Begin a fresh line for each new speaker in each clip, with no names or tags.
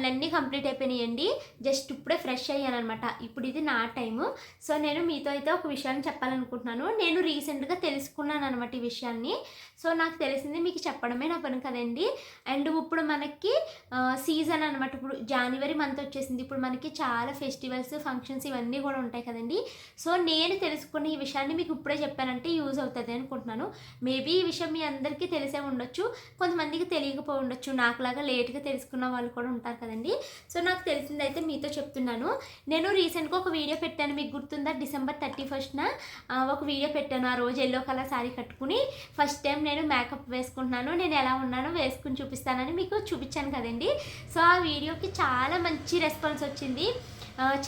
పనులన్నీ కంప్లీట్ అయిపోయినాయండి. జస్ట్ ఇప్పుడే ఫ్రెష్ అయ్యాను అనమాట ఇప్పుడు ఇది నా టైము. సో నేను మీతో అయితే ఒక విషయాన్ని చెప్పాలనుకుంటున్నాను. నేను రీసెంట్గా తెలుసుకున్నాను అనమాట ఈ విషయాన్ని. సో నాకు తెలిసింది మీకు చెప్పడమే నా పని కదండి. అండ్ ఇప్పుడు మనకి సీజన్ అనమాట ఇప్పుడు జనవరి మంత్ వచ్చేసింది. ఇప్పుడు మనకి చాలా ఫెస్టివల్స్ ఫంక్షన్స్ ఇవన్నీ కూడా ఉంటాయి కదండి. సో నేను తెలుసుకున్న ఈ విషయాన్ని మీకు ఇప్పుడే చెప్పానంటే యూజ్ అవుతుంది అనుకుంటున్నాను. మేబీ ఈ విషయం మీ అందరికీ తెలిసే ఉండొచ్చు. కొంతమందికి తెలియకపోయి ఉండొచ్చు. నాకులాగా లేట్గా తెలుసుకున్న వాళ్ళు కూడా ఉంటారు కదా కదండి? సో నాకు తెలిసిందైతే మీతో చెప్తున్నాను. నేను రీసెంట్గా ఒక వీడియో పెట్టాను. మీకు గుర్తుందా? డిసెంబర్ థర్టీ ఫస్ట్న. ఒక వీడియో పెట్టాను. ఆ రోజు ఎల్లో కలర్ శారీ కట్టుకుని ఫస్ట్ టైం నేను మేకప్ వేసుకుంటున్నాను. నేను ఎలా ఉన్నానో వేసుకుని చూపిస్తానని మీకు చూపించాను కదండి. సో ఆ వీడియోకి చాలా మంచి రెస్పాన్స్ వచ్చింది.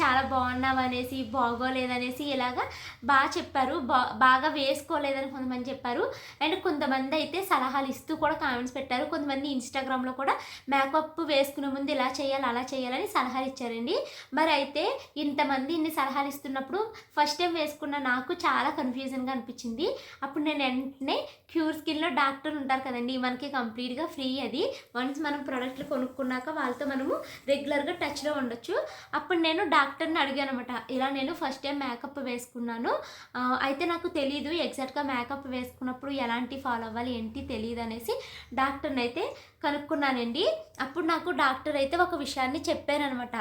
చాలా బాగున్నావు అనేసి బాగోలేదనేసి ఇలాగా బాగా చెప్పారు. బా బాగా వేసుకోలేదని కొంతమంది చెప్పారు. అండ్ కొంతమంది అయితే సలహాలు ఇస్తూ కూడా కామెంట్స్ పెట్టారు. కొంతమంది ఇన్స్టాగ్రామ్లో కూడా మేకప్ వేసుకునే ముందు ఇలా చేయాలి అలా చేయాలని సలహాలు ఇచ్చారండి. మరి అయితే ఇంతమంది ఇన్ని సలహాలు ఇస్తున్నప్పుడు ఫస్ట్ టైం వేసుకున్న నాకు చాలా కన్ఫ్యూజన్గా అనిపించింది. అప్పుడు నేను వెంటనే క్యూర్ స్కిన్లో డాక్టర్ ఉంటారు కదండి మనకి కంప్లీట్గా ఫ్రీ అది. వన్స్ మనం ప్రోడక్ట్లు కొనుక్కున్నాక వాళ్ళతో మనము రెగ్యులర్గా టచ్లో ఉండొచ్చు. అప్పుడు నేను డాక్టర్ని అడిగాను అనమాట ఇలా నేను ఫస్ట్ టైం మేకప్ వేసుకున్నాను. అయితే నాకు తెలియదు ఎగ్జాక్ట్గా మేకప్ వేసుకున్నప్పుడు ఎలాంటి ఫాలో అవ్వాలి ఏంటి తెలియదు అనేసి డాక్టర్ని అయితే కనుక్కున్నానండి. అప్పుడు నాకు డాక్టర్ అయితే ఒక విషయాన్ని చెప్పారనమాట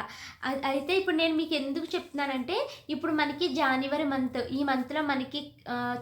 అయితే ఇప్పుడు నేను మీకు ఎందుకు చెప్తున్నానంటే ఇప్పుడు మనకి జనవరి మంత్ ఈ మంత్లో మనకి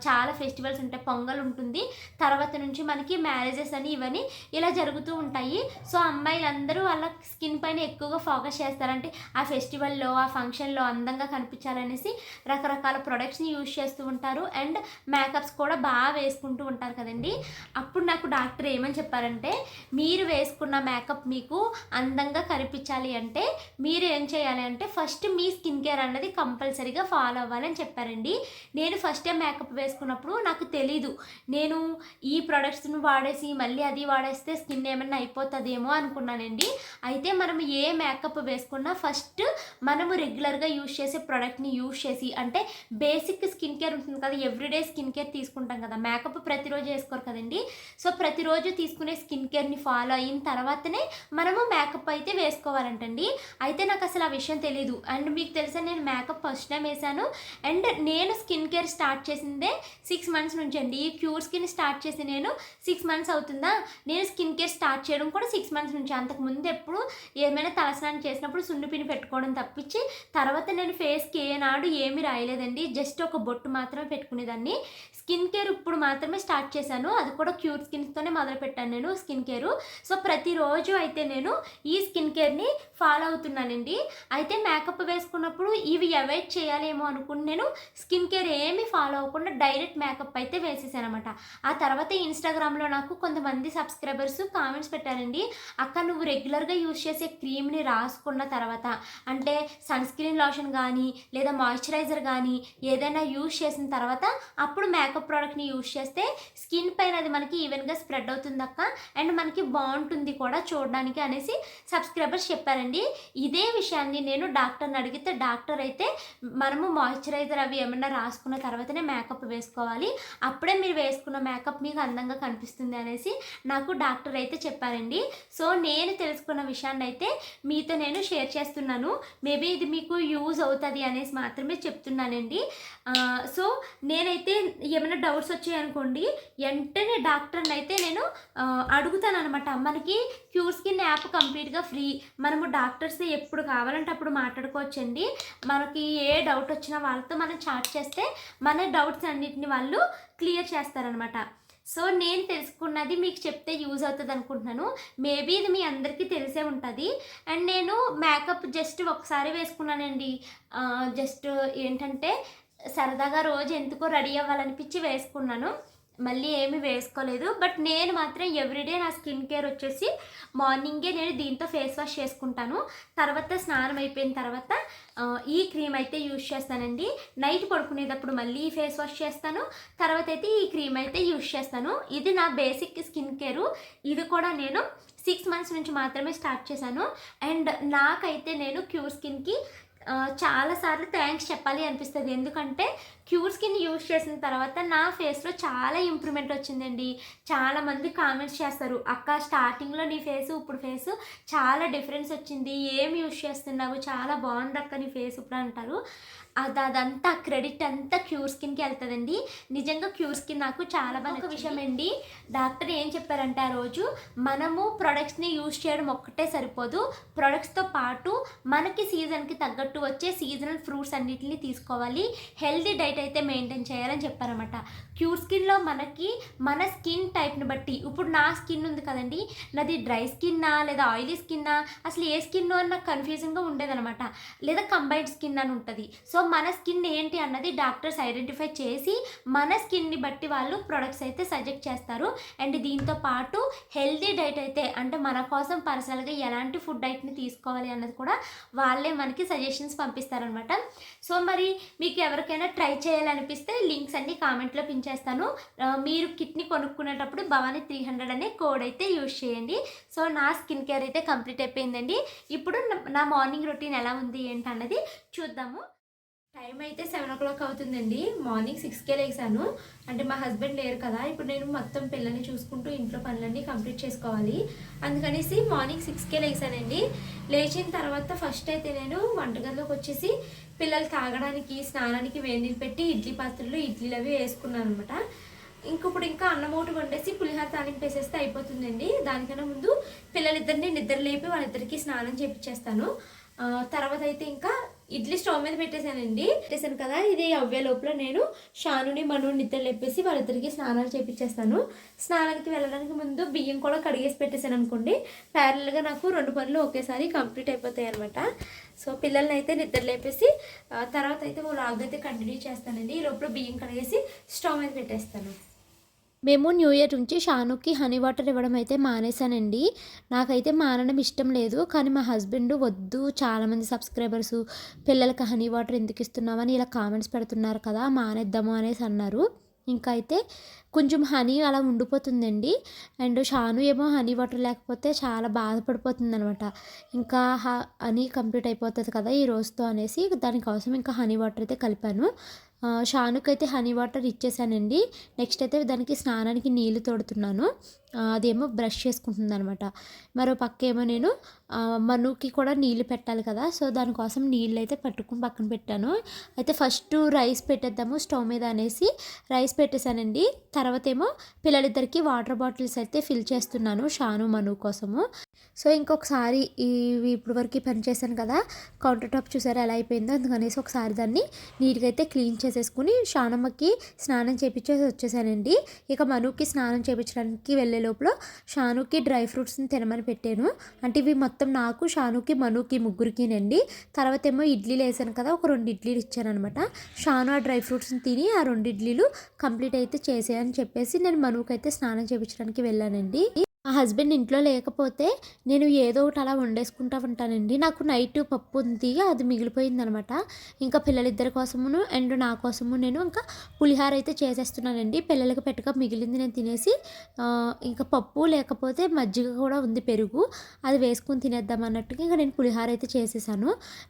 చాలా ఫెస్టివల్స్ ఉంటాయి. పొంగల్ ఉంటుంది. తర్వాత నుంచి మనకి మ్యారేజెస్ అని ఇవన్నీ ఇలా జరుగుతూ ఉంటాయి. సో అమ్మాయిలందరూ వాళ్ళ స్కిన్ పైన ఎక్కువగా ఫోకస్ చేస్తారంటే ఆ ఫెస్టివల్లో ఆ ఫంక్షన్లో అందంగా కనిపించాలనేసి రకరకాల ప్రొడక్ట్స్ని యూజ్ చేస్తూ ఉంటారు. అండ్ మేకప్స్ కూడా బాగా వేసుకుంటూ ఉంటారు కదండి. అప్పుడు నాకు డాక్టర్ ఏమని చెప్పారంటే మీరు వేసుకున్న మేకప్ మీకు అందంగా కనిపించాలి అంటే మీరు ఏం చేయాలి అంటే ఫస్ట్ మీ స్కిన్ కేర్ అన్నది కంపల్సరీగా ఫాలో అవ్వాలని చెప్పారండి. నేను ఫస్ట్ టైం మేకప్ వేసుకున్నప్పుడు నాకు తెలీదు. నేను ఈ ప్రొడక్ట్స్ను వాడేసి మళ్ళీ అది వాడేస్తే స్కిన్ ఏమైనా అయిపోతుందేమో అనుకున్నానండి. అయితే మనం ఏ మేకప్ వేసుకున్నా ఫస్ట్ మనము రెగ్యులర్గా యూజ్ చేసే ప్రోడక్ట్ని యూజ్ చేసి అంటే బేసిక్ స్కిన్ కేర్ ఉంటుంది కదా ఎవ్రీడే స్కిన్ కేర్ తీసుకుంటాం కదా. మేకప్ ప్రతిరోజు వేసుకోరు కదండి. సో ప్రతిరోజు తీసుకునే స్కిన్ కేర్ని ఫాలో అయిన తర్వాతనే మనము మేకప్ అయితే వేసుకోవాలంటండి. అయితే నాకు అసలు ఆ విషయం తెలియదు అండ్ మీకు తెలుసా నేను మేకప్ ఫస్ట్ టైం వేసాను. అండ్ నేను స్కిన్ కేర్ స్టార్ట్ చేసిందే సిక్స్ మంత్స్ నుంచి అండి ఈ క్యూర్ స్కిన్ స్టార్ట్ చేసి నేను సిక్స్ మంత్స్ అవుతుందా? నేను స్కిన్ కేర్ స్టార్ట్ చేయడం కూడా సిక్స్ మంత్స్ నుంచి. అంతకు ముందు ఎప్పుడు ఏమైనా తలస్నానం చేసినప్పుడు సున్నిపిని పెట్టుకోవడం తప్పించి తర్వాత నేను ఫేస్కి ఏనాడు ఏమీ రాయలేదండి. జస్ట్ ఒక బొట్టు మాత్రమే పెట్టుకునేదాన్ని. స్కిన్ కేర్ ఇప్పుడు మాత్రమే స్టార్ట్ చేశాను. అది కూడా క్యూర్ స్కిన్స్తోనే మొదలు పెట్టాను నేను స్కిన్ కేర్ సో ప్రతిరోజు అయితే నేను ఈ స్కిన్ కేర్ని ఫాలో అవుతున్నానండి. అయితే మేకప్ వేసుకున్నప్పుడు ఇవి అవాయిడ్ చేయాలేమో అనుకుని నేను స్కిన్ కేర్ ఏమీ ఫాలో అవ్వకుండా డైరెక్ట్ మేకప్ అయితే వేసేసాను అనమాట ఆ తర్వాత ఇన్స్టాగ్రామ్లో నాకు కొంతమంది సబ్స్క్రైబర్స్ కామెంట్స్ పెట్టారండి. అక్క నువ్వు రెగ్యులర్గా యూజ్ చేసే క్రీమ్ని రాసుకున్న తర్వాత అంటే సన్ స్క్రీన్ లోషన్ కానీ లేదా మాయిశ్చరైజర్ కానీ ఏదైనా యూజ్ చేసిన తర్వాత అప్పుడు మేకప్ ప్రోడక్ట్ని యూజ్ చేస్తే స్కిన్ పైన అది మనకి ఈవెన్గా స్ప్రెడ్ అవుతుంది అక్క అండ్ మనకి బాగుంటుంది కూడా చూడడానికి అనేసి సబ్స్క్రైబర్స్ చెప్పారండి. ఇదే విషయాన్ని నేను డాక్టర్ని అడిగితే డాక్టర్ అయితే మనము మాయిశ్చరైజర్ అవి ఏమన్నా రాసుకున్న తర్వాతనే మేకప్ వేసుకోవాలి. అప్పుడే మీరు వేసుకున్న మేకప్ మీకు అందంగా కనిపిస్తుంది అనేసి నాకు డాక్టర్ అయితే చెప్పారండి. సో నేను తెలుసుకున్న విషయాన్ని అయితే మీతో నేను షేర్ చేస్తున్నాను. మేబీ ఇది మీకు యూజ్ అవుతుంది అనేసి మాత్రమే చెప్తున్నానండి. సో నేనైతే ఏమైనా డౌట్స్ వచ్చాయనుకోండి వెంటనే డాక్టర్ని అయితే నేను అడుగుతాను అనమాట మనకి క్యూర్ స్కిన్ యాప్ కంప్లీట్గా ఫ్రీ. మనము డాక్టర్స్ ఎప్పుడు కావాలంటే అప్పుడు మాట్లాడుకోవచ్చండి. మనకి ఏ డౌట్ వచ్చినా వాళ్ళతో మనం చాట్ చేస్తే మన డౌట్స్ అన్నిటిని వాళ్ళు క్లియర్ చేస్తారనమాట. సో నేను తెలుసుకున్నది మీకు చెప్తే యూజ్ అవుతుంది అనుకుంటున్నాను. మేబీ ఇది మీ అందరికీ తెలిసే ఉంటుంది. అండ్ నేను మేకప్ జస్ట్ ఒకసారి వేసుకున్నానండి. జస్ట్ ఏంటంటే సరదాగా రోజు ఎందుకో రెడీ అవ్వాలనిపించి వేసుకున్నాను. మళ్ళీ ఏమి వేసుకోలేదు. బట్ నేను మాత్రం ఎవ్రీడే నా స్కిన్ కేర్ వచ్చేసి మార్నింగే నేను దీంతో ఫేస్ వాష్ చేసుకుంటాను. తర్వాత స్నానం అయిపోయిన తర్వాత ఈ క్రీమ్ అయితే యూజ్ చేస్తానండి. నైట్ పడుకునేటప్పుడు మళ్ళీ ఈ ఫేస్ వాష్ చేస్తాను. తర్వాత అయితే ఈ క్రీమ్ అయితే యూజ్ చేస్తాను. ఇది నా బేసిక్ స్కిన్ కేరు. ఇది కూడా నేను సిక్స్ మంత్స్ నుంచి మాత్రమే స్టార్ట్ చేశాను. అండ్ నాకైతే నేను క్యూర్ స్కిన్కి చాలాసార్లు థ్యాంక్స్ చెప్పాలి అనిపిస్తుంది. ఎందుకంటే క్యూర్ స్కిన్ యూస్ చేసిన తర్వాత నా ఫేస్లో చాలా ఇంప్రూవ్మెంట్ వచ్చిందండి. చాలా మంది కామెంట్స్ చేస్తారు అక్క స్టార్టింగ్లో నీ ఫేస్ ఇప్పుడు ఫేస్ చాలా డిఫరెన్స్ వచ్చింది. ఏం యూస్ చేస్తున్నావు? చాలా బాగుంది అక్క నీ ఫేస్ ఇప్పుడు అంటారు. అది అదంతా క్రెడిట్ అంతా క్యూర్ స్కిన్కి వెళ్తుందండి. నిజంగా క్యూర్ స్కిన్ నాకు చాలా బాగా విషయం అండి. డాక్టర్ ఏం చెప్పారంటే ఆ రోజు మనము ప్రొడక్ట్స్ని యూజ్ చేయడం ఒక్కటే సరిపోదు. ప్రొడక్ట్స్తో పాటు మనకి సీజన్కి తగ్గట్టు వచ్చే సీజనల్ ఫ్రూట్స్ అన్నిటిని తీసుకోవాలి. హెల్దీ డైట్ అయితే మెయింటైన్ చేయాలని చెప్పారన్నమాట. క్యూర్ స్కిన్లో మనకి మన స్కిన్ టైప్ని బట్టి. ఇప్పుడు నా స్కిన్ ఉంది కదండి. నాది డ్రై స్కిన్నా లేదా ఆయిలీ స్కిన్నా అసలు ఏ స్కిన్ అని నాకు కన్ఫ్యూజింగ్గా ఉండేదనమాట లేదా కంబైన్డ్ స్కిన్ అని ఉంటుంది. సో మన స్కిన్ ఏంటి అన్నది డాక్టర్స్ ఐడెంటిఫై చేసి మన స్కిన్ని బట్టి వాళ్ళు ప్రొడక్ట్స్ అయితే సజెక్ట్ చేస్తారు. అండ్ దీంతో పాటు హెల్దీ డైట్ అయితే అంటే మన కోసం పర్సనల్గా ఎలాంటి ఫుడ్ డైట్ని తీసుకోవాలి అన్నది కూడా వాళ్ళే మనకి సజెషన్స్ పంపిస్తారనమాట సో మరి మీకు ఎవరికైనా ట్రై చేయాలనిపిస్తే లింక్స్ అన్ని కామెంట్లో పించేస్తాను చేస్తాను. మీరు కిట్ని కొనుక్కునేటప్పుడు భవానీ త్రీ హండ్రెడ్ అనే కోడ్ అయితే యూజ్ చేయండి. సో నా స్కిన్ కేర్ అయితే కంప్లీట్ అయిపోయిందండి. ఇప్పుడు నా- నా మార్నింగ్ రొటీన్ ఎలా ఉంది ఏంటన్నది చూద్దాము. టైం అయితే సెవెన్ ఓ క్లాక్ అవుతుందండి. మార్నింగ్ సిక్స్కే లేసాను. అంటే మా హస్బెండ్ లేరు కదా. ఇప్పుడు నేను మొత్తం పిల్లల్ని చూసుకుంటూ ఇంట్లో పనులన్నీ కంప్లీట్ చేసుకోవాలి. అందుకనేసి మార్నింగ్ సిక్స్కే లేసానండి. లేచిన తర్వాత ఫస్ట్ అయితే నేను వంటగదిలోకి వచ్చేసి పిల్లలు తాగడానికి స్నానానికి వేడి పెట్టి ఇడ్లీ పాత్రలు ఇడ్లీలు అవి వేసుకున్నాను అనమాట ఇంకప్పుడు ఇంకా అన్నం ఒకటి వండేసి పులిహార తాలింపు వేసేస్తే అయిపోతుందండి. దానికన్నా ముందు పిల్లలిద్దరిని నిద్ర లేపి వాళ్ళిద్దరికి స్నానం చేపించేస్తాను తర్వాత అయితే ఇంకా ఇడ్లీ స్టవ్ మీద పెట్టేశానండి. పెట్టేశాను కదా ఇది అవ్వే లోపల నేను షానుని మను నిద్ర లేపేసి వాళ్ళిద్దరికి స్నానాలు చేపించేస్తాను స్నానానికి వెళ్ళడానికి ముందు బియ్యం కూడా కడిగేసి పెట్టేశాను అనుకోండి. ప్యారల్గా నాకు రెండు పనులు ఒకేసారి కంప్లీట్ అయిపోతాయి అనమాట సో పిల్లల్ని అయితే నిద్ర లేపేసి తర్వాత అయితే లాగ్ అయితే కంటిన్యూ చేస్తానండి. ఈ లోపల బియ్యం కడిగేసి స్టవ్ మీద పెట్టేస్తాను. మేము న్యూ ఇయర్ నుంచి షానుకి హనీ వాటర్ ఇవ్వడం అయితే మానేశానండి. నాకైతే మానడం ఇష్టం లేదు. కానీ మా హస్బెండ్ వద్దు చాలామంది సబ్స్క్రైబర్స్ పిల్లలకి హనీ వాటర్ ఎందుకు ఇస్తున్నామని ఇలా కామెంట్స్ పెడుతున్నారు కదా మానేద్దాము అనేసి అన్నారు. ఇంకా అయితే కొంచెం హనీ అలా ఉండిపోతుందండి. అండ్ షాను ఏమో హనీ వాటర్ లేకపోతే చాలా బాధపడిపోతుంది అనమాట ఇంకా హ- హనీ కంప్లీట్ అయిపోతుంది కదా ఈ రోజుతో అనేసి దానికోసం ఇంకా హనీ వాటర్ అయితే కలిపాను. షానుకైతే హనీ వాటర్ ఇచ్చేసానండి. నెక్స్ట్ అయితే దానికి స్నానానికి నీళ్ళు తోడుతున్నాను. అదేమో బ్రష్ చేసుకుంటుంది అనమాట మరో పక్క ఏమో నేను మనుకి కూడా నీళ్ళు పెట్టాలి కదా సో దానికోసం నీళ్ళు అయితే పట్టుకుని పక్కన పెట్టాను. అయితే ఫస్ట్ రైస్ పెట్టేద్దాము స్టవ్ మీద అనేసి. రైస్ పెట్టేశానండి. తర్వాత ఏమో పిల్లలిద్దరికి వాటర్ బాటిల్స్ అయితే ఫిల్ చేస్తున్నాను షాను మను కోసము. సో ఇంకొకసారి ఇవి ఇప్పుడు వరకు పని చేశాను కదా కౌంటర్ టాప్ చూసారా ఎలా అయిపోయిందో అందుకనేసి ఒకసారి దాన్ని నీట్గా అయితే క్లీన్ చేసేసుకుని షానమ్మకి స్నానం చేపించేసి వచ్చేసానండి. ఇక మనుకి స్నానం చేయించడానికి వెళ్ళే లోపల షానుకి డ్రై ఫ్రూట్స్ని తినమని పెట్టాను. అంటే ఇవి మొత్తం నాకు షానుకి మనుకి ముగ్గురికినండి తర్వాత ఏమో ఇడ్లీలు వేసాను కదా ఒక రెండు ఇడ్లీలు ఇచ్చాను అనమాట షాను ఆ డ్రై ఫ్రూట్స్ని తిని ఆ రెండు ఇడ్లీలు కంప్లీట్ అయితే చేసేయని చెప్పేసి నేను మనుకైతే అయితే స్నానం చేయించడానికి వెళ్ళానండి. మా హస్బెండ్ ఇంట్లో లేకపోతే నేను ఏదో ఒకటి అలా వండేసుకుంటా ఉంటానండి. నాకు నైట్ పప్పు ఉంది అది మిగిలిపోయింది అనమాట ఇంకా పిల్లలిద్దరి కోసమును అండ్ నా కోసము నేను ఇంకా పులిహార అయితే చేసేస్తున్నానండి. పిల్లలకి పెట్టక మిగిలింది నేను తినేసి ఇంకా పప్పు లేకపోతే మజ్జిగ కూడా ఉంది పెరుగు అది వేసుకుని తినేద్దాం అన్నట్టుగా ఇంకా నేను పులిహార అయితే చేసేసాను.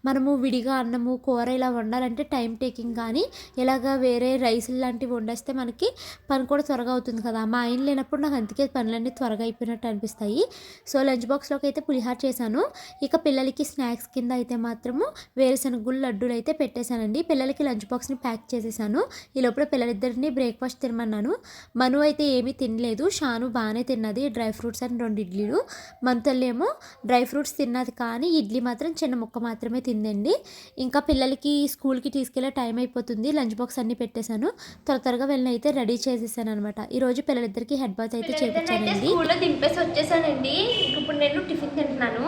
మనము విడిగా అన్నము కూర ఇలా వండాలంటే టైం టేకింగ్ కానీ ఇలాగ వేరే రైస్ లాంటివి వండేస్తే మనకి పని కూడా త్వరగా అవుతుంది కదా. మా ఆయన లేనప్పుడు నాకు అందుకే పనులన్నీ త్వరగా అయిపోయినట్టు అనిపిస్తాయి. సో లంచ్ బాక్స్లోకి అయితే పులిహార చేశాను. ఇక పిల్లలకి స్నాక్స్ కింద అయితే మాత్రము వేరుశనగుళ్ళు లడ్డూలు అయితే పెట్టేశానండి. పిల్లలకి లంచ్ బాక్స్ని ప్యాక్ చేసేసాను. ఈ లోపల పిల్లలిద్దరిని బ్రేక్ఫాస్ట్ తినమన్నాను. మను అయితే ఏమీ తినలేదు. షాను బాగానే తిన్నది. డ్రై ఫ్రూట్స్ అని రెండు ఇడ్లీలు. మంతల్లేమో డ్రై ఫ్రూట్స్ తిన్నది కానీ ఇడ్లీ మాత్రం చిన్న ముక్క మాత్రమే తిందండి. ఇంకా పిల్లలకి స్కూల్కి తీసుకెళ్ళే టైం అయిపోతుంది. లంచ్ బాక్స్ అన్ని పెట్టేశాను. త్వర త్వరగా వెళ్ళి అయితే రెడీ చేసేసాను అనమాట ఈ రోజు పిల్లలిద్దరికి హెడ్ బాత్ అయితే చేపించానండి. దింపేసి వచ్చేసానండి. ఇప్పుడు నేను టిఫిన్ తింటున్నాను.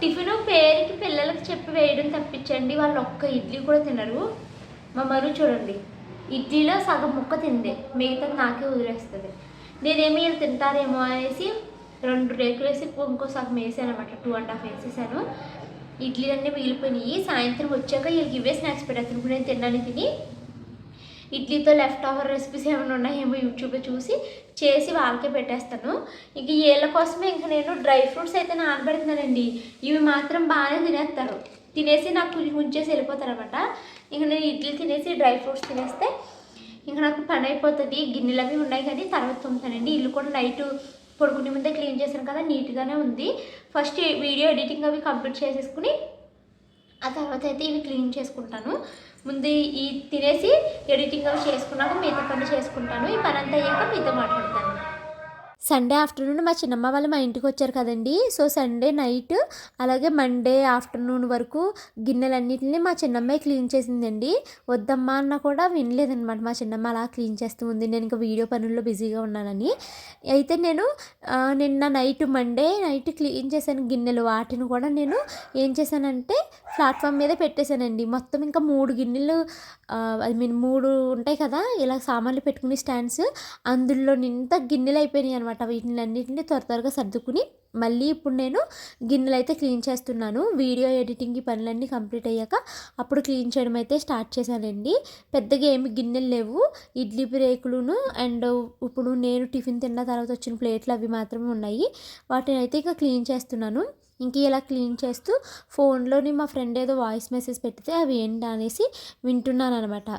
టిఫిన్ పేరుకి పిల్లలకి చెప్పి వేయడం తప్పించండి. వాళ్ళు ఒక్క ఇడ్లీ కూడా తినరు. మా మరువు చూడండి. ఇడ్లీలో సగం ముక్క తిందే. మిగతా నాకే వదిలేస్తుంది. నేనేమి వీళ్ళు తింటారేమో అనేసి రెండు రేకులు వేసి ఇంకో సగం వేసాను అనమాట టూ అండ్ హాఫ్ వేసేసాను. ఇడ్లీలన్నీ మిగిలిపోయినాయి. సాయంత్రం వచ్చాక వీళ్ళకి ఇవే స్నాక్స్ పెట్టేస్తాను. ఇప్పుడు నేను తిన్నాను. తిని ఇడ్లీతో లెఫ్ట్ ఓవర్ రెసిపీస్ ఏమైనా ఉన్నాయేమో యూట్యూబ్లో చూసి చేసి వాళ్ళకే పెట్టేస్తాను. ఇంక వీళ్ళ కోసమే ఇంక నేను డ్రై ఫ్రూట్స్ అయితే నానబెడుతున్నానండి. ఇవి మాత్రం బాగానే తినేస్తారు. తినేసి నాకు ఉంచేసి వెళ్ళిపోతారు అనమాట ఇంక నేను ఇడ్లీ తినేసి డ్రై ఫ్రూట్స్ తినేస్తే ఇంకా నాకు పని అయిపోతుంది. గిన్నెలు అవి ఉన్నాయి కానీ తర్వాత తుమ్ముతానండి ఇల్లు కూడా నైట్ పడుకునే ముందే క్లీన్ చేశాను కదా నీట్గానే ఉంది. ఫస్ట్ వీడియో ఎడిటింగ్ అవి కంప్లీట్ చేసేసుకుని ఆ తర్వాత అయితే ఇవి క్లీన్ చేసుకుంటాను. ముందు ఈ తినేసి ఎడిటింగ్ అవి చేసుకున్నాక మిగతా పని చేసుకుంటాను. ఈ పని అంతా అయ్యాక మీతో మాట్లాడతాను. సండే ఆఫ్టర్నూన్ మా చిన్నమ్మ వాళ్ళు మా ఇంటికి వచ్చారు కదండి. సో సండే నైట్ అలాగే మండే ఆఫ్టర్నూన్ వరకు గిన్నెలన్నింటినీ మా చిన్నమ్మే క్లీన్ చేసిందండి. వద్దమ్మా అన్న కూడా వినలేదనమాట మా చిన్నమ్మ అలా క్లీన్ చేస్తూ ఉంది. నేను ఇంకా వీడియో పనుల్లో బిజీగా ఉన్నానని. అయితే నేను నిన్న నైట్ మండే నైట్ క్లీన్ చేశాను గిన్నెలు. వాటిని కూడా నేను ఏం చేశానంటే ప్లాట్ఫామ్ మీద పెట్టేశానండి. మొత్తం ఇంకా మూడు గిన్నెలు ఐ మీన్ మూడు ఉంటాయి కదా ఇలా సామాన్లు పెట్టుకునే స్టాండ్స్. అందులో నింత గిన్నెలు అయిపోయినాయి అనమాట వీటిని అన్నింటినీ త్వర త్వరగా సర్దుకుని మళ్ళీ ఇప్పుడు నేను గిన్నెలు అయితే క్లీన్ చేస్తున్నాను. వీడియో ఎడిటింగ్ ఈ పనులన్నీ కంప్లీట్ అయ్యాక అప్పుడు క్లీన్ చేయడం అయితే స్టార్ట్ చేశానండి. పెద్దగా ఏమి గిన్నెలు లేవు. ఇడ్లీ బ్రేకులును అండ్ ఇప్పుడు నేను టిఫిన్ తిన్న తర్వాత వచ్చిన ప్లేట్లు అవి మాత్రమే ఉన్నాయి. వాటిని అయితే ఇక క్లీన్ చేస్తున్నాను. ఇంక ఇలా క్లీన్ చేస్తూ ఫోన్లోని మా ఫ్రెండ్ ఏదో వాయిస్ మెసేజ్ పెడితే అవి ఏంటి అనేసి వింటున్నాను అనమాట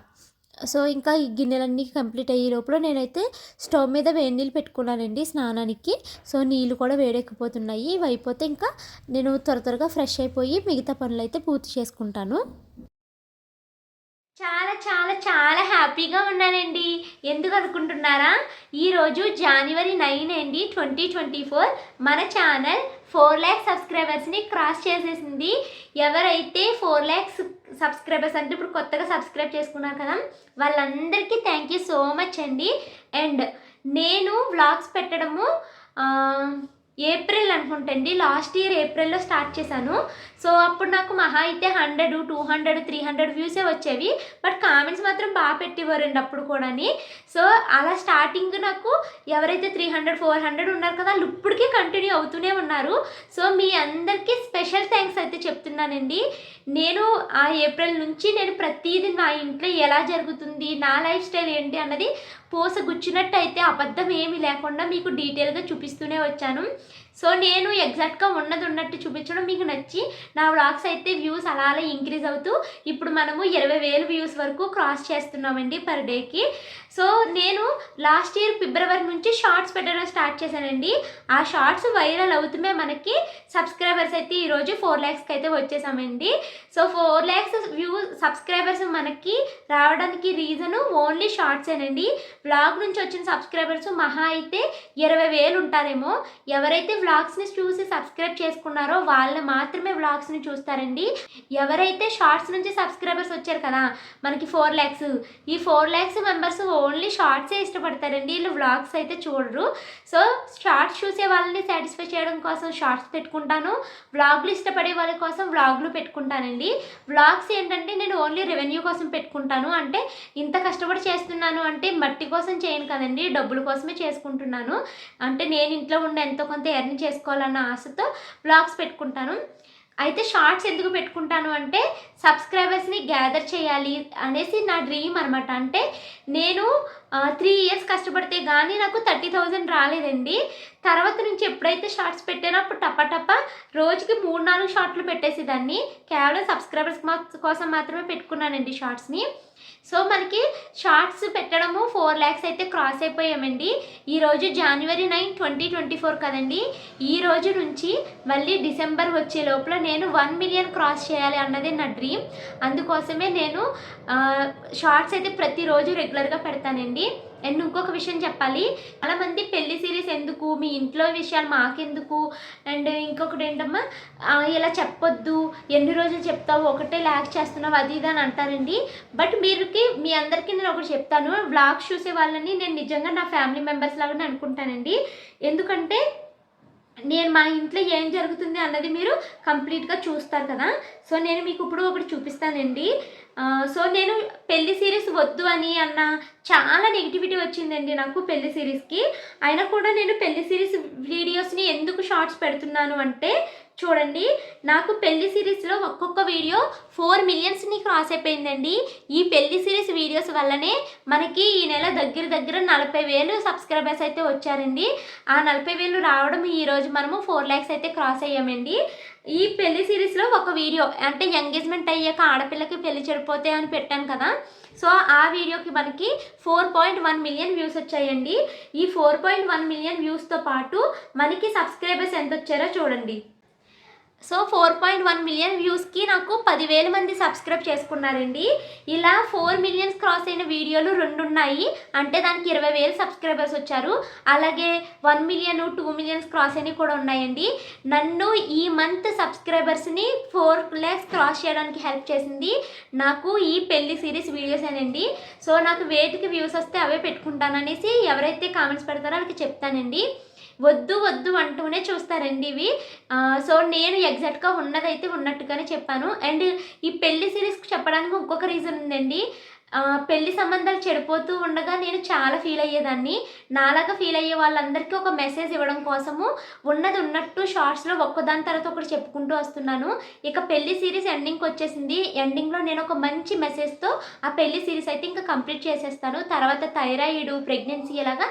సో ఇంకా ఈ గిన్నెలన్నీ కంప్లీట్ అయ్యే లోపల నేనైతే స్టవ్ మీద వేడి నీళ్ళు పెట్టుకున్నానండి స్నానానికి. సో నీళ్ళు కూడా వేడెక్కిపోతున్నాయి. ఇవి అయిపోతే ఇంకా నేను త్వర త్వరగా ఫ్రెష్ అయిపోయి మిగతా పనులు అయితే పూర్తి చేసుకుంటాను. చాలా చాలా చాలా హ్యాపీగా ఉన్నానండి. ఎందుకు అనుకుంటున్నారా? ఈరోజు జనవరి నైన్ అండి ట్వంటీ ట్వంటీ ఫోర్ మన ఛానల్ ఫోర్ ల్యాక్స్ సబ్స్క్రైబర్స్ని క్రాస్ చేసేసింది. ఎవరైతే ఫోర్ ల్యాక్స్ సబ్స్క్రైబర్స్ అంటే ఇప్పుడు కొత్తగా సబ్స్క్రైబ్ చేసుకున్నారు కదా వాళ్ళందరికీ థ్యాంక్ యూ సో మచ్ అండి. అండ్ నేను వ్లాగ్స్ పెట్టడము ఏప్రిల్ అనుకుంటండి. లాస్ట్ ఇయర్ ఏప్రిల్లో స్టార్ట్ చేశాను. సో అప్పుడు నాకు మహా అయితే hundred two hundred three hundred వ్యూసే వచ్చేవి. బట్ కామెంట్స్ మాత్రం బాగా పెట్టేవారండి అప్పుడు కూడాని. సో అలా స్టార్టింగ్ నాకు ఎవరైతే త్రీ హండ్రెడ్ ఫోర్ హండ్రెడ్ ఉన్నారు కదా వాళ్ళు ఇప్పటికీ కంటిన్యూ అవుతూనే ఉన్నారు. సో మీ అందరికీ స్పెషల్ థ్యాంక్స్ అయితే చెప్తున్నానండి. నేను ఆ ఏప్రిల్ నుంచి నేను ప్రతిదీ నా ఇంట్లో ఎలా జరుగుతుంది నా లైఫ్ స్టైల్ ఏంటి అన్నది పూస గుచ్చినట్టయితే అబద్ధం ఏమీ లేకుండా మీకు డీటెయిల్గా చూపిస్తూనే వచ్చాను. సో నేను ఎగ్జాక్ట్గా ఉన్నది ఉన్నట్టు చూపించడం మీకు నచ్చి నా వ్లాగ్స్ అయితే వ్యూస్ అలా అలా ఇంక్రీజ్ అవుతూ ఇప్పుడు మనము ఇరవై వేలు వ్యూస్ వరకు క్రాస్ చేస్తున్నామండి పర్ డేకి సో నేను లాస్ట్ ఇయర్ ఫిబ్రవరి నుంచి షార్ట్స్ పెట్టడం స్టార్ట్ చేశానండి. ఆ షార్ట్స్ వైరల్ అవుతుమే మనకి సబ్స్క్రైబర్స్ అయితే ఈరోజు ఫోర్ ల్యాక్స్కి అయితే వచ్చేసామండి. So four lakhs view subscribers మనకి రావడానికి రీజను ఓన్లీ షార్ట్సేనండి వ్లాగ్ నుంచి వచ్చిన సబ్స్క్రైబర్స్ మహా అయితే ఇరవై వేలు ఉంటారేమో. ఎవరైతే వ్లాగ్స్ని చూసి సబ్స్క్రైబ్ చేసుకున్నారో వాళ్ళు మాత్రమే వ్లాగ్స్ని చూస్తారండి. ఎవరైతే షార్ట్స్ నుంచి సబ్స్క్రైబర్స్ వచ్చారు కదా మనకి ఫోర్ ల్యాక్స్ ఈ ఫోర్ ల్యాక్స్ మెంబర్స్ ఓన్లీ షార్ట్సే ఇష్టపడతారండి. వీళ్ళు వ్లాగ్స్ అయితే చూడరు. సో షార్ట్స్ చూసే వాళ్ళని సాటిస్ఫై చేయడం కోసం షార్ట్స్ పెట్టుకుంటాను. వ్లాగ్లు ఇష్టపడే వాళ్ళ కోసం వ్లాగ్లు పెట్టుకుంటానండి. వ్లాగ్స్ ఏంటంటే నేను ఓన్లీ రెవెన్యూ కోసం పెట్టుకుంటాను. అంటే ఇంత కష్టపడి చేస్తున్నాను అంటే మట్టి కోసం చేయను కదండి. డబ్బుల కోసమే చేసుకుంటున్నాను. అంటే నేను ఇంట్లో ఉండి ఎంతో కొంత ఎర్న్ చేసుకోవాలన్న ఆశతో బ్లాగ్స్ పెట్టుకుంటాను. అయితే షార్ట్స్ ఎందుకు పెట్టుకుంటాను అంటే సబ్స్క్రైబర్స్ని గ్యాదర్ చేయాలి అనేసి నా డ్రీమ్ అనమాట అంటే నేను త్రీ ఇయర్స్ కష్టపడితే కానీ నాకు థర్టీ థౌజండ్ రాలేదండి. తర్వాత నుంచి ఎప్పుడైతే షార్ట్స్ పెట్టానో అప్పుడు టప రోజుకి మూడు నాలుగు షార్ట్లు పెట్టేసేదాన్ని. కేవలం సబ్స్క్రైబర్స్ కోసం మాత్రమే పెట్టుకున్నానండి షార్ట్స్ని. సో మనకి షార్ట్స్ పెట్టడము ఫోర్ ల్యాక్స్ అయితే క్రాస్ అయిపోయామండి. ఈరోజు జనవరి నైన్ ట్వంటీ ట్వంటీ ఫోర్ కదండి. ఈ రోజు నుంచి మళ్ళీ డిసెంబర్ వచ్చే లోపల నేను వన్ మిలియన్ క్రాస్ చేయాలి అన్నదే నా డ్రీమ్ అందుకోసమే నేను షార్ట్స్ అయితే ప్రతిరోజు రెగ్యులర్గా పెడతానండి. అండ్ ఇంకొక విషయం చెప్పాలి. చాలామంది పెళ్ళి సిరీస్ ఎందుకు? మీ ఇంట్లో విషయాలు మాకెందుకు? అండ్ ఇంకొకటి ఏంటమ్మా? ఇలా చెప్పొద్దు. ఎన్ని రోజులు చెప్తావు? ఒకటే ల్యాక్ చేస్తున్నావు. అది ఇది అని అంటారండి. బట్ మీరుకి మీ అందరికీ నేను ఒకటి చెప్తాను. వ్లాగ్స్ చూసే వాళ్ళని నేను నిజంగా నా ఫ్యామిలీ మెంబర్స్ లాగానే అనుకుంటానండి. ఎందుకంటే నేను మా ఇంట్లో ఏం జరుగుతుంది అన్నది మీరు కంప్లీట్గా చూస్తారు కదా. సో నేను మీకు ఇప్పుడు ఒకటి చూపిస్తానండి. సో నేను పెళ్ళి సిరీస్ వద్దు అని అన్న చాలా నెగిటివిటీ వచ్చిందండి నాకు పెళ్ళి సిరీస్కి అయినా కూడా నేను పెళ్ళి సిరీస్ వీడియోస్ని ఎందుకు షార్ట్స్ పెడుతున్నాను అంటే చూడండి నాకు పెళ్ళి సిరీస్లో ఒక్కొక్క వీడియో ఫోర్ మిలియన్స్ని క్రాస్ అయిపోయిందండి ఈ పెళ్ళి సిరీస్ వీడియోస్ వల్లనే మనకి ఈ నెల దగ్గర దగ్గర నలభై వేలు సబ్స్క్రైబర్స్ అయితే వచ్చారండి. ఆ నలభై వేలు రావడం ఈరోజు మనము ఫోర్ ల్యాక్స్ అయితే క్రాస్ అయ్యామండి. ఈ పెళ్ళి సిరీస్లో ఒక వీడియో అంటే ఎంగేజ్మెంట్ అయ్యాక ఆడపిల్లకి పెళ్ళి చెడిపోతే అని పెట్టాను కదా. సో ఆ వీడియోకి మనకి four point one million views వచ్చాయండి. ఈ ఫోర్ పాయింట్ వన్ మిలియన్ వ్యూస్తో పాటు మనకి సబ్స్క్రైబర్స్ ఎంత వచ్చారో చూడండి. So four point one million వ్యూస్కి నాకు పదివేల మంది సబ్స్క్రైబ్ చేసుకున్నారండి. ఇలా ఫోర్ మిలియన్స్ క్రాస్ అయిన వీడియోలు రెండు ఉన్నాయి అంటే దానికి ఇరవై వేలు సబ్స్క్రైబర్స్ వచ్చారు. అలాగే one million two millions cross అయినవి కూడా ఉన్నాయండి. నన్ను ఈ మంత్ సబ్స్క్రైబర్స్ని ఫోర్ ల్యాక్స్ క్రాస్ చేయడానికి హెల్ప్ చేసింది నాకు ఈ పెళ్ళి సిరీస్ వీడియోస్ అనండి. సో నాకు వేటికి వ్యూస్ వస్తే అవే పెట్టుకుంటాననేసి ఎవరైతే కామెంట్స్ పెడతారో వాళ్ళకి చెప్తానండి. వద్దు వద్దు అంటూనే చూస్తారండి ఇవి. సో నేను ఎగ్జాక్ట్గా ఉన్నదైతే ఉన్నట్టుగానే చెప్పాను. అండ్ ఈ పెళ్ళి సిరీస్కి చెప్పడానికి ఇంకొక రీజన్ ఉందండి. పెళ్ళి సంబంధాలు చెడిపోతూ ఉండగా నేను చాలా ఫీల్ అయ్యేదాన్ని. నాలాగా ఫీల్ అయ్యే వాళ్ళందరికీ ఒక మెసేజ్ ఇవ్వడం కోసము ఉన్నది ఉన్నట్టు షార్ట్స్లో ఒక్కదాని తర్వాత ఒకటి చెప్పుకుంటూ వస్తున్నాను. ఇక పెళ్ళి సిరీస్ ఎండింగ్కి వచ్చేసింది. ఎండింగ్లో నేను ఒక మంచి మెసేజ్తో ఆ పెళ్ళి సిరీస్ అయితే ఇంకా కంప్లీట్ చేసేస్తాను. తర్వాత థైరాయిడ్ ప్రెగ్నెన్సీ ఇలాగా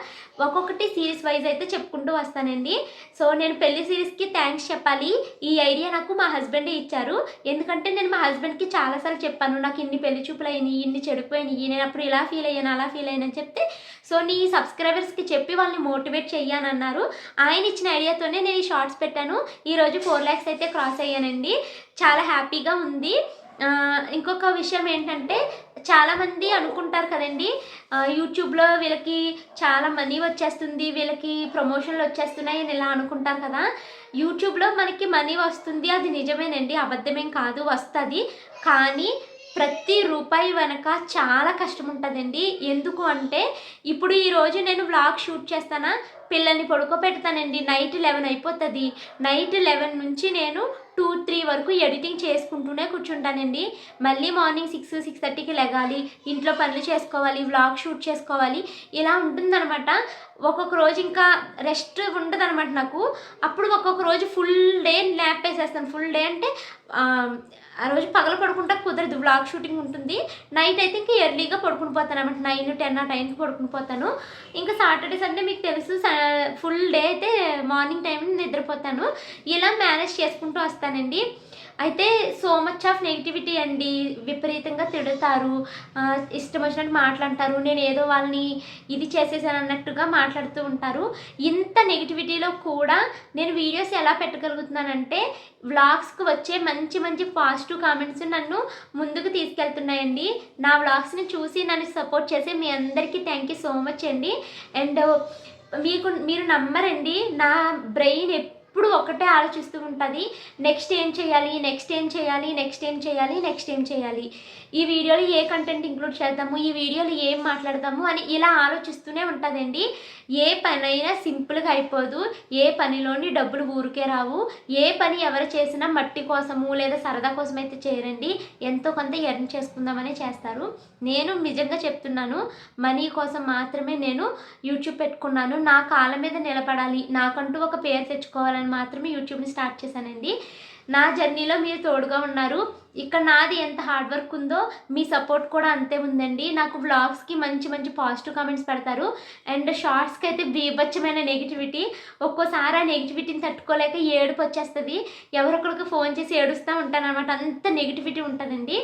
ఒక్కొక్కటి సిరీస్ వైజ్ అయితే చెప్పుకుంటూ వస్తానండి. సో నేను పెళ్ళి సిరీస్కి థ్యాంక్స్ చెప్పాలి. ఈ ఐడియా నాకు మా హస్బెండే ఇచ్చారు. ఎందుకంటే నేను మా హస్బెండ్కి చాలాసార్లు చెప్పాను. నాకు ఇన్ని పెళ్ళి చూపులు అయినాయి ఇన్ని చెడు చెప్పిపోయాను నేను అప్పుడు ఇలా ఫీల్ అయ్యాను అలా ఫీల్ అయ్యాను అని చెప్తే సో నీ సబ్స్క్రైబర్స్కి చెప్పి వాళ్ళని మోటివేట్ చెయ్యానన్నారు ఆయన ఇచ్చిన ఐడియాతోనే నేను ఈ షార్ట్స్ పెట్టాను. ఈరోజు ఫోర్ ల్యాక్స్ అయితే క్రాస్ అయ్యానండి. చాలా హ్యాపీగా ఉంది. ఇంకొక విషయం ఏంటంటే చాలామంది అనుకుంటారు కదండి యూట్యూబ్లో వీళ్ళకి చాలా మనీ వచ్చేస్తుంది వీళ్ళకి ప్రమోషన్లు వచ్చేస్తున్నాయి అని ఇలా అనుకుంటారు కదా. యూట్యూబ్లో మనకి మనీ వస్తుంది అది నిజమేనండి అబద్ధమేం కాదు వస్తుంది. కానీ ప్రతి రూపాయి వెనక చాలా కష్టం ఉంటుందండి ఎందుకు అంటే ఇప్పుడు ఈరోజు నేను వ్లాగ్ షూట్ చేస్తానా పిల్లల్ని పడుకోబెడతానండి. నైట్ లెవెన్ అయిపోతుంది. నైట్ లెవెన్ నుంచి నేను టూ త్రీ వరకు ఎడిటింగ్ చేసుకుంటూనే కూర్చుంటానండి. మళ్ళీ మార్నింగ్ సిక్స్ సిక్స్ థర్టీకి లెగాలి ఇంట్లో పనులు చేసుకోవాలి వ్లాగ్ షూట్ చేసుకోవాలి ఇలా ఉంటుందన్నమాట. ఒక్కొక్క రోజు ఇంకా రెస్ట్ ఉండదన్నమాట నాకు. అప్పుడు ఒక్కొక్క రోజు ఫుల్ డే ల్యాప్ వేసేస్తాను. ఫుల్ డే అంటే ఆ, రోజు పగల పడుకుంటా కుదరదు. బ్లాగ్ షూటింగ్ ఉంటుంది. నైట్ అయితే ఇంకా ఎర్లీగా పడుకుని పోతాను అనమాట. నైన్ టెన్ ఆ టైంకి పడుకుని పోతాను. ఇంకా సాటర్డే సండే మీకు తెలుసు ఫుల్ డే అయితే మార్నింగ్ టైం నిద్రపోతాను. ఇలా మేనేజ్ చేసుకుంటూ వస్తానండి. అయితే సో మచ్ ఆఫ్ నెగిటివిటీ అండి. విపరీతంగా తిడతారు. ఇష్టం వచ్చినట్టు మాట్లాడతారు. నేను ఏదో వాళ్ళని ఇది చేసేసాను అన్నట్టుగా మాట్లాడుతూ ఉంటారు. ఇంత నెగిటివిటీలో కూడా నేను వీడియోస్ ఎలా పెట్టగలుగుతున్నానంటే వ్లాగ్స్కి వచ్చే మంచి మంచి పాజిటివ్ కామెంట్స్ నన్ను ముందుకు తీసుకెళ్తున్నాయండి. నా వ్లాగ్స్ని చూసి నన్ను సపోర్ట్ చేసే మీ అందరికీ థ్యాంక్ యూ సో మచ్ అండి. అండ్ మీకు మీరు నమ్మరండి. నా బ్రెయిన్ ఎప్పుడు ఒకటే ఆలోచిస్తూ ఉంటుంది. నెక్స్ట్ ఏం చేయాలి? నెక్స్ట్ ఏం చేయాలి? నెక్స్ట్ ఏం చేయాలి? నెక్స్ట్ ఏం చేయాలి? ఈ వీడియోలో ఏ కంటెంట్ ఇంక్లూడ్ చేద్దాము ఈ వీడియోలో ఏం మాట్లాడదాము అని ఇలా ఆలోచిస్తూనే ఉంటుందండి. ఏ పనైనా సింపుల్గా అయిపోదు. ఏ పనిలోని డబ్బులు ఊరికే రావు. ఏ పని ఎవరు చేసినా మట్టి కోసము లేదా సరదా కోసం అయితే చేయరండి. ఎంతో కొంత ఎర్న్ చేసుకుందామనే చేస్తారు. నేను నిజంగా చెప్తున్నాను మనీ కోసం మాత్రమే నేను యూట్యూబ్ పెట్టుకున్నాను. నా కాళ్ళ మీద నిలబడాలి. నాకంటూ ఒక పేరు తెచ్చుకోవాలని మాత్రమే యూట్యూబ్ని స్టార్ట్ చేశానండి. నా జర్నీలో మీరు తోడుగా ఉన్నారు. ఇక్కడ నాది ఎంత హార్డ్ వర్క్ ఉందో మీ సపోర్ట్ కూడా అంతే ఉందండి. నాకు వ్లాగ్స్కి మంచి మంచి పాజిటివ్ కామెంట్స్ పెడతారు. అండ్ షార్ట్స్కి అయితే బీభత్సమైన నెగిటివిటీ ఒక్కోసారి ఆ నెగిటివిటీని తట్టుకోలేక ఏడుపు వచ్చేస్తుంది. ఎవరొకరికి ఫోన్ చేసి ఏడుస్తూ ఉంటాను అనమాట అంత నెగిటివిటీ ఉంటుందండి.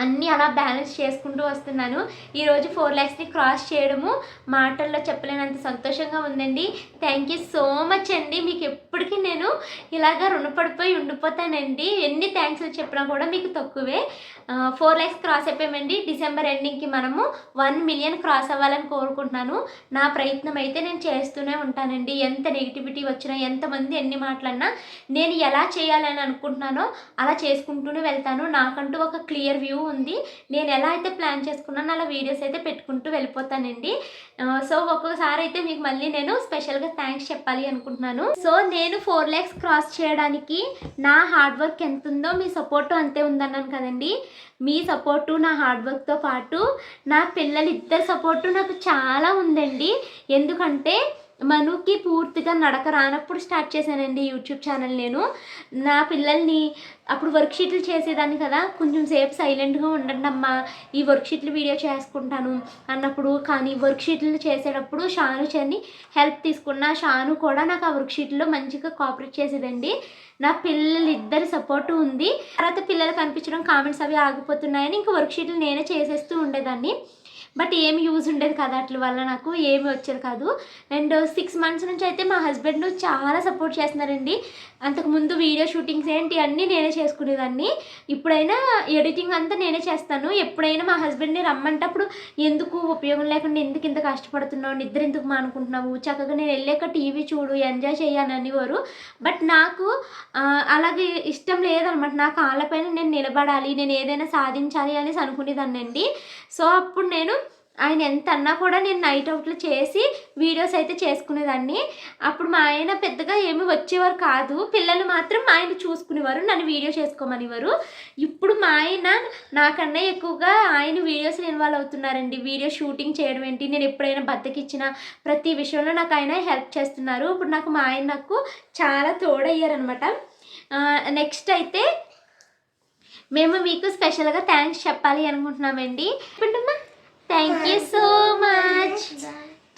అన్నీ అలా బ్యాలెన్స్ చేసుకుంటూ వస్తున్నాను. ఈరోజు ఫోర్ ల్యాక్స్ని క్రాస్ చేయడము మాటల్లో చెప్పలేనంత సంతోషంగా ఉందండి. థ్యాంక్ యూ సో మచ్ అండి. మీకు ఎప్పటికీ ఇలాగా రుణపడిపోయి ఉండిపోతానండి. ఎన్ని థ్యాంక్స్ చెప్పినా కూడా మీకు తక్కువే. ఫోర్ ల్యాక్స్ క్రాస్ అయిపోయామండి. డిసెంబర్ ఎండింగ్కి మనము వన్ మిలియన్ క్రాస్ అవ్వాలని కోరుకుంటున్నాను. నా ప్రయత్నం అయితే నేను చేస్తూనే ఉంటానండి. ఎంత నెగిటివిటీ వచ్చినా ఎంతమంది ఎన్ని మాట్లాడినా నేను ఎలా చేయాలని అనుకుంటున్నానో అలా చేసుకుంటూనే వెళ్తాను. నాకంటూ ఒక క్లియర్ వ్యూ ఉంది. నేను ఎలా అయితే ప్లాన్ చేసుకున్నానో అలా వీడియోస్ అయితే పెట్టుకుంటూ వెళ్ళిపోతానండి. సో ఒక్కొక్కసారి అయితే మీకు మళ్ళీ నేను స్పెషల్గా థ్యాంక్స్ చెప్పాలి అనుకుంటున్నాను. సో నేను ఫోర్ ల్యాక్స్ క్రాస్ చేయడానికి నా హార్డ్ వర్క్ ఎంత ఉందో మీ సపోర్టు అంతే ఉందన్నాను కదండి. మీ సపోర్టు నా హార్డ్ వర్క్తో పాటు నా పిల్లలు ఇద్దరు సపోర్టు నాకు చాలా ఉందండి. ఎందుకంటే మనుకి పూర్తిగా నడక రానప్పుడు స్టార్ట్ చేశానండి యూట్యూబ్ ఛానల్ నేను. నా పిల్లల్ని అప్పుడు వర్క్ షీట్లు చేసేదాన్ని కదా. కొంచెం సేపు సైలెంట్గా ఉండండి అమ్మా. ఈ వర్క్ షీట్లు వీడియో చేసుకుంటాను అన్నప్పుడు కానీ వర్క్ షీట్లు చేసేటప్పుడు షాను చని హెల్ప్ తీసుకున్న షాను కూడా నాకు ఆ వర్క్ షీట్లో మంచిగా కోఆపరేట్ చేసేదండి. నా పిల్లలు ఇద్దరి సపోర్ట్ ఉంది. తర్వాత పిల్లలు కనిపించడం కామెంట్స్ అవి ఆగిపోతున్నాయని ఇంకా వర్క్ షీట్లు నేనే చేసేస్తూ ఉండేదాన్ని. బట్ ఏమి యూజ్ ఉండేది కాదు అట్ల వల్ల నాకు ఏమి వచ్చేది కాదు. అండ్ సిక్స్ మంత్స్ నుంచి అయితే మా హస్బెండ్ చాలా సపోర్ట్ చేస్తున్నారండి. అంతకుముందు వీడియో షూటింగ్స్ ఏంటి అన్నీ నేనే చేసుకునేదాన్ని. ఇప్పుడైనా ఎడిటింగ్ అంతా నేనే చేస్తాను. ఎప్పుడైనా మా హస్బెండ్ని రమ్మంటప్పుడు ఎందుకు ఉపయోగం లేకుండా ఎందుకు ఇంత కష్టపడుతున్నావు నిద్ర ఎందుకు మానుకుంటున్నావు చక్కగా నేను వెళ్ళాక టీవీ చూడు ఎంజాయ్ చేయను అనేవారు. బట్ నాకు అలాగే ఇష్టం లేదనమాట. నా కాళ్ళపైన నేను నిలబడాలి నేను ఏదైనా సాధించాలి అనేసి అనుకునేదాన్ని అండి సో అప్పుడు నేను ఆయన ఎంత అన్నా కూడా నేను నైట్ అవుట్లు చేసి వీడియోస్ అయితే చేసుకునేదాన్ని. అప్పుడు మా ఆయన పెద్దగా ఏమి వచ్చేవారు కాదు. పిల్లలు మాత్రం మా ఆయన చూసుకునేవారు నన్ను వీడియో చేసుకోమనేవారు. ఇప్పుడు మా ఆయన నాకన్నా ఎక్కువగా ఆయన వీడియోస్ ఇన్వాల్వ్ అవుతున్నారండి. వీడియో షూటింగ్ చేయడం ఏంటి నేను ఎప్పుడైనా బద్దకిచ్చిన ప్రతి విషయంలో నాకు ఆయన హెల్ప్ చేస్తున్నారు. ఇప్పుడు నాకు మా ఆయన నాకు చాలా తోడయ్యారనమాట నెక్స్ట్ అయితే మేము మీకు స్పెషల్గా థ్యాంక్స్ చెప్పాలి అనుకుంటున్నామండి. ఇప్పుడు థ్యాంక్ యూ సో మచ్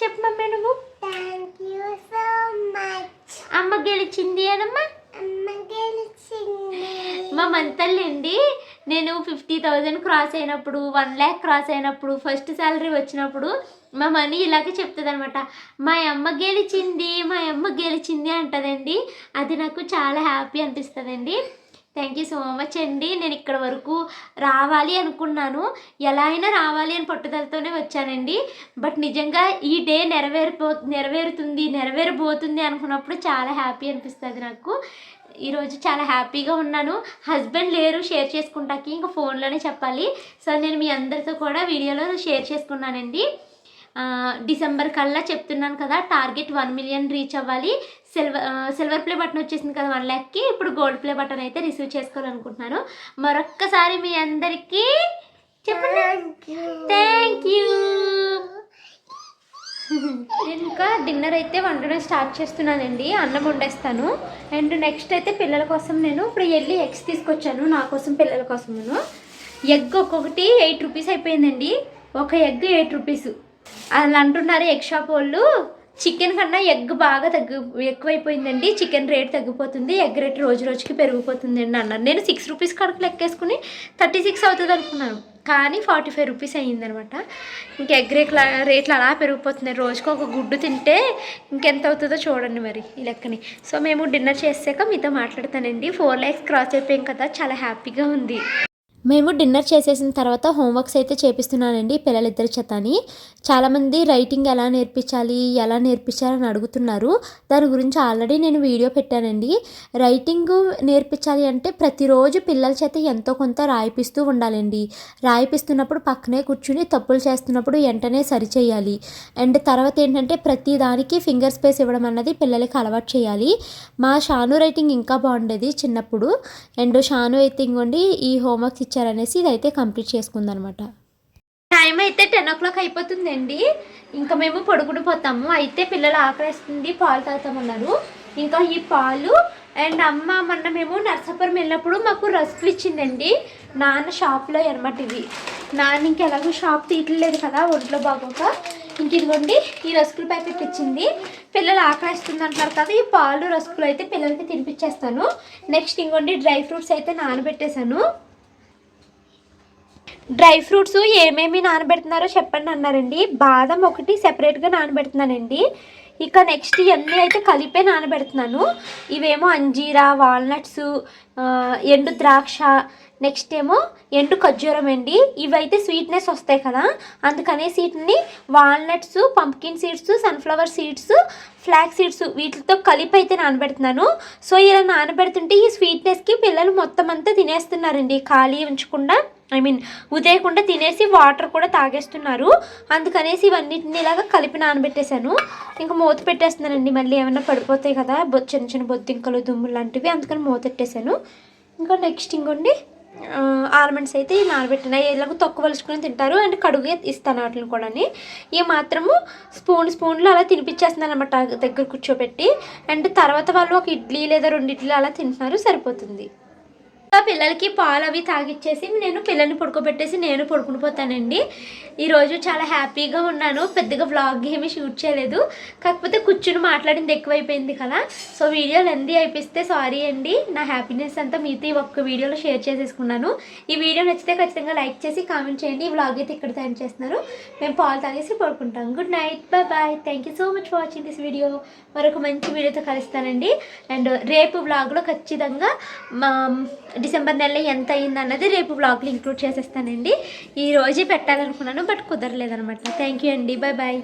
చెప్పమ్మా నువ్వు.
Thank you so much.
అమ్మ గెలిచింది అనమ్మా
అమ్మ గెలిచింది.
మా మంతల్లి అండి నేను ఫిఫ్టీ థౌజండ్ క్రాస్ అయినప్పుడు వన్ ల్యాక్ క్రాస్ అయినప్పుడు ఫస్ట్ శాలరీ వచ్చినప్పుడు మా మనీ ఇలాగే చెప్తుంది అనమాట మా అమ్మ గెలిచింది మా అమ్మ గెలిచింది అంటదండి. అది నాకు చాలా హ్యాపీ అనిపిస్తుందండి. థ్యాంక్ యూ సో మచ్ అండి. నేను ఇక్కడ వరకు రావాలి అనుకున్నాను. ఎలా అయినా రావాలి అని పట్టుదలతోనే వచ్చానండి. బట్ నిజంగా ఈ డే నెరవేరిపో నెరవేరుతుంది నెరవేరబోతుంది అనుకున్నప్పుడు చాలా హ్యాపీ అనిపిస్తుంది నాకు. ఈరోజు చాలా హ్యాపీగా ఉన్నాను. హస్బెండ్ లేరు షేర్ చేసుకుంటాకి ఇంకా ఫోన్లోనే చెప్పాలి. సో నేను మీ అందరితో కూడా వీడియోలో షేర్ చేసుకున్నానండి. డిసెంబర్ కల్లా చెప్తున్నాను కదా టార్గెట్ వన్ మిలియన్ రీచ్ అవ్వాలి. సిల్వర్ సిల్వర్ ప్లే బటన్ వచ్చేసింది కదా వన్ ల్యాక్కి ఇప్పుడు గోల్డ్ ప్లే బటన్ అయితే రిసీవ్ చేసుకోవాలనుకుంటున్నాను. మరొక్కసారి మీ అందరికీ చెప్పండి. థ్యాంక్ యూ నేను ఇంకా డిన్నర్ అయితే వండడం స్టార్ట్ చేస్తున్నానండి. అన్నం వండేస్తాను. అండ్ నెక్స్ట్ అయితే పిల్లల కోసం నేను ఇప్పుడు వెళ్ళి ఎగ్స్ తీసుకొచ్చాను. నా కోసం పిల్లల కోసం నేను. ఎగ్ ఒక్కొక్కటి ఎయిట్ రూపీస్ అయిపోయిందండి. ఒక ఎగ్ ఎయిట్ రూపీస్ అలా అంటున్నారు ఎగ్ షాప్ వాళ్ళు. చికెన్ కన్నా ఎగ్ బాగా తగ్గు ఎక్కువైపోయిందండి. చికెన్ రేట్ తగ్గిపోతుంది. ఎగ్ రేట్ రోజు రోజుకి పెరిగిపోతుందండి అన్నారు. నేను సిక్స్ రూపీస్ కడుపు లెక్కేసుకుని థర్టీ సిక్స్ అవుతుంది అనుకున్నాను. కానీ ఫార్టీ ఫైవ్ రూపీస్ అయ్యిందనమాట. ఇంక ఎగ్ రేట్ల రేట్లు అలా పెరిగిపోతున్నాయి. రోజుకు ఒక గుడ్డు తింటే ఇంకెంత అవుతుందో చూడండి మరి ఈ లెక్కని. సో మేము డిన్నర్ చేసాక మీతో మాట్లాడతానండి. ఫోర్ ల్యాక్స్ క్రాస్ అయిపోయాం కదా. చాలా హ్యాపీగా ఉంది. మేము డిన్నర్ చేసేసిన తర్వాత హోంవర్క్స్ అయితే చేపిస్తున్నానండి పిల్లలిద్దరి చేతని. చాలామంది రైటింగ్ ఎలా నేర్పించాలి ఎలా నేర్పించాలని అడుగుతున్నారు. దాని గురించి ఆల్రెడీ నేను వీడియో పెట్టానండి. రైటింగ్ నేర్పించాలి అంటే ప్రతిరోజు పిల్లల చేత ఎంతో కొంత రాయిపిస్తూ ఉండాలండి. రాయిపిస్తున్నప్పుడు పక్కనే కూర్చుని తప్పులు చేస్తున్నప్పుడు వెంటనే సరిచేయాలి అండ్ తర్వాత ఏంటంటే ప్రతి దానికి ఫింగర్ స్పేస్ ఇవ్వడం అన్నది పిల్లలకి అలవాటు చేయాలి. మా షాను రైటింగ్ ఇంకా బాగుండేది చిన్నప్పుడు. అండ్ షాను అయితే ఇంకోండి ఈ హోంవర్క్స్ ఇచ్చారనేసి ఇదైతే కంప్లీట్ చేసుకుందనమాట. టైం అయితే టెన్ ఓ క్లాక్ అయిపోతుందండి. ఇంకా మేము పొడుగుడు పోతాము. అయితే పిల్లలు ఆకలిస్తుంది పాలు తాగుతామన్నారు. ఇంకా ఈ పాలు అండ్ అమ్మ మొన్న మేము నర్సాపురం వెళ్ళినప్పుడు మాకు రస్కులు ఇచ్చిందండి. నాన్న షాప్లో అనమాట ఇవి. నాన్న ఇంకెలాగో షాప్ తీయట్లేదు కదా ఒంట్లో బాగోక. ఇంక ఇదిగోండి ఈ రస్కుల ప్యాకెట్ ఇచ్చింది. పిల్లలు ఆకలిస్తుంది అంటారు కదా ఈ పాలు రస్కులు అయితే పిల్లలకి తినిపించేస్తాను నెక్స్ట్ ఇంకోండి డ్రై ఫ్రూట్స్ అయితే నానబెట్టేశాను. డ్రై ఫ్రూట్స్ ఏమేమి నానబెడుతున్నారో చెప్పండి అన్నారండి. బాదం ఒకటి సెపరేట్గా నానబెడుతున్నానండి. ఇక నెక్స్ట్ ఇవన్నీ అయితే కలిపే నానబెడుతున్నాను. ఇవేమో అంజీరా వాల్నట్స్ ఎండు ద్రాక్ష నెక్స్ట్ ఏమో ఎండు ఖర్జూరం అండి. ఇవైతే స్వీట్నెస్ వస్తాయి కదా. అందుకనే వీటిని walnuts pumpkin seeds sunflower seeds flax seeds వీటితో కలిపి అయితే నానబెడుతున్నాను. సో ఇలా నానబెడుతుంటే ఈ స్వీట్నెస్కి పిల్లలు మొత్తం అంతా తినేస్తున్నారండి. ఖాళీ ఉంచకుండా. ఐ మీన్ ఉదయకుండా తినేసి వాటర్ కూడా తాగేస్తున్నారు. అందుకనేసి ఇవన్నిటిని ఇలాగా కలిపి నానబెట్టేశాను. ఇంకా మూత పెట్టేస్తున్నానండి. మళ్ళీ ఏమైనా పడిపోతాయి కదా చిన్న చిన్న బొద్దింకలు దుమ్ములు లాంటివి అందుకని మూత పెట్టేశాను. ఇంకా నెక్స్ట్ ఇంకోండి ఆల్మండ్స్ అయితే నానబెట్టిన. ఇలాగ తొక్క వలుచుకుని తింటారు. అండ్ కడుగు ఇస్తాను వాటిని కూడా ఇవి మాత్రము స్పూన్ స్పూన్లు అలా తినిపించేస్తున్నాను అనమాట దగ్గర కూర్చోబెట్టి. అండ్ తర్వాత వాళ్ళు ఒక ఇడ్లీ లేదా రెండు ఇడ్లీ అలా తింటున్నారు. సరిపోతుంది. పిల్లలకి పాలు అవి తాగిచ్చేసి నేను పిల్లల్ని పడుకోబెట్టేసి నేను పడుకుని పోతానండి. ఈరోజు చాలా హ్యాపీగా ఉన్నాను. పెద్దగా వ్లాగ్ ఏమీ షూట్ చేయలేదు. కాకపోతే కూర్చుని మాట్లాడింది ఎక్కువైపోయింది కదా. సో వీడియో లెందీ అయిపిస్తే సారీ అండి. నా హ్యాపీనెస్ అంతా మీతో ఈ ఒక్క వీడియోలో షేర్ చేసేసుకున్నాను. ఈ వీడియో నచ్చితే ఖచ్చితంగా లైక్ చేసి కామెంట్ చేయండి. ఈ వ్లాగ్ అయితే ఇక్కడ తయారు చేస్తున్నారు. మేము పాలు తాగేసి పడుకుంటాం. Good night bye bye thank you so much for watching this video మరొక మంచి వీడియోతో కలుస్తానండి. అండ్ రేపు వ్లాగ్లో ఖచ్చితంగా మా డిసెంబర్ నెల ఎంత అయింది అన్నది రేపు బ్లాగ్లు ఇంక్లూడ్ చేసేస్తానండి. ఈ రోజే పెట్టాలనుకున్నాను బట్ కుదరలేదనమాట థ్యాంక్ యూ అండి. Bye bye